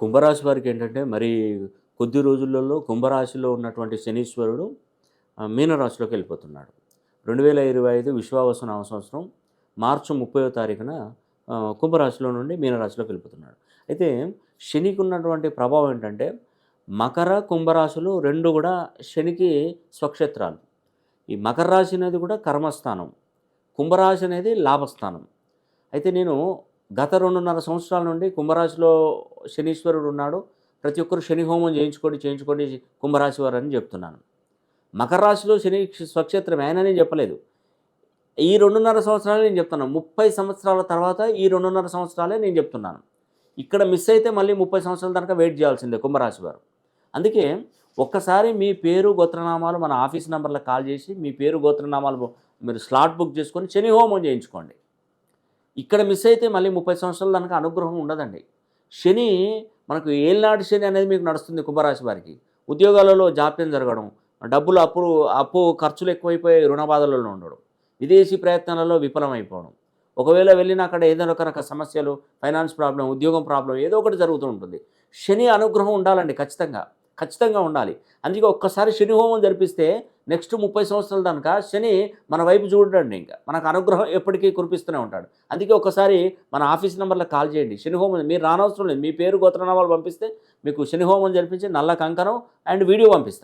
కుంభరాశి వారికి ఏంటంటే మరి కొద్ది రోజులలో కుంభరాశిలో ఉన్నటువంటి శనీశ్వరుడు మీనరాశిలోకి వెళ్ళిపోతున్నాడు. రెండు వేల ఇరవై ఐదు విశ్వావసు నామ సంవత్సరం మార్చి ముప్పయో తారీఖున కుంభరాశిలో నుండి మీనరాశిలోకి వెళ్ళిపోతున్నాడు. అయితే శనికి ఉన్నటువంటి ప్రభావం ఏంటంటే మకర కుంభరాశులు రెండు కూడా శనికి స్వక్షేత్రాలు. ఈ మకర రాశి అనేది కూడా కర్మస్థానం. కుంభరాశి అనేది లాభస్థానం. అయితే నేను గత రెండున్నర సంవత్సరాల నుండి కుంభరాశిలో శనీశ్వరుడు ఉన్నాడు. ప్రతి ఒక్కరు శని హోమం చేయించుకోండి చేయించుకోండి కుంభరాశి వారు అని చెప్తున్నాను. మకర రాశిలో శని స్వక్షేత్రం ఆయననే చెప్పలేదు. ఈ రెండున్నర సంవత్సరాలే నేను చెప్తున్నాను. ముప్పై సంవత్సరాల తర్వాత ఈ రెండున్నర సంవత్సరాలే నేను చెప్తున్నాను. ఇక్కడ మిస్ అయితే మళ్ళీ ముప్పై సంవత్సరాల దాకా వెయిట్ చేయాల్సిందే కుంభరాశి వారు. అందుకే ఒక్కసారి మీ పేరు గోత్రనామాలు మన ఆఫీస్ నెంబర్లకు కాల్ చేసి మీ పేరు గోత్రనామాలు మీరు స్లాట్ బుక్ చేసుకొని శని హోమం చేయించుకోండి. ఇక్కడ మిస్ అయితే మళ్ళీ ముప్పై సంవత్సరాల దానికి అనుగ్రహం ఉండదండి. శని మనకు ఏళ్ళనాటి శని అనేది మీకు నడుస్తుంది కుంభరాశి వారికి. ఉద్యోగాలలో జాప్యం జరగడం డబ్బులు అప్పుడు అప్పు ఖర్చులు ఎక్కువైపోయి రుణ బాధలలో ఉండడం విదేశీ ప్రయత్నాలలో విఫలమైపోవడం. ఒకవేళ వెళ్ళిన అక్కడ ఏదైనా ఒక రక సమస్యలు ఫైనాన్స్ ప్రాబ్లం ఉద్యోగం ప్రాబ్లం ఏదో ఒకటి జరుగుతూ ఉంటుంది. శని అనుగ్రహం ఉండాలండి ఖచ్చితంగా. ఖచ్చితంగా ఉండాలి. అందుకే ఒక్కసారి శని హోమం జరిపిస్తే నెక్స్ట్ ముప్పై సంవత్సరాల దాకా శని మన వైపు చూడండి ఇంకా. మనకు అనుగ్రహం ఎప్పటికీ కురిపిస్తూనే ఉంటాడు. అందుకే ఒకసారి మన ఆఫీస్ నెంబర్లో కాల్ చేయండి. శని హోమం మీరు రానవసరం లేదు. మీ పేరు గోత్రనామాలు పంపిస్తే మీకు శని హోమం జరిపించి నల్ల కంకణం అండ్ వీడియో పంపిస్తాను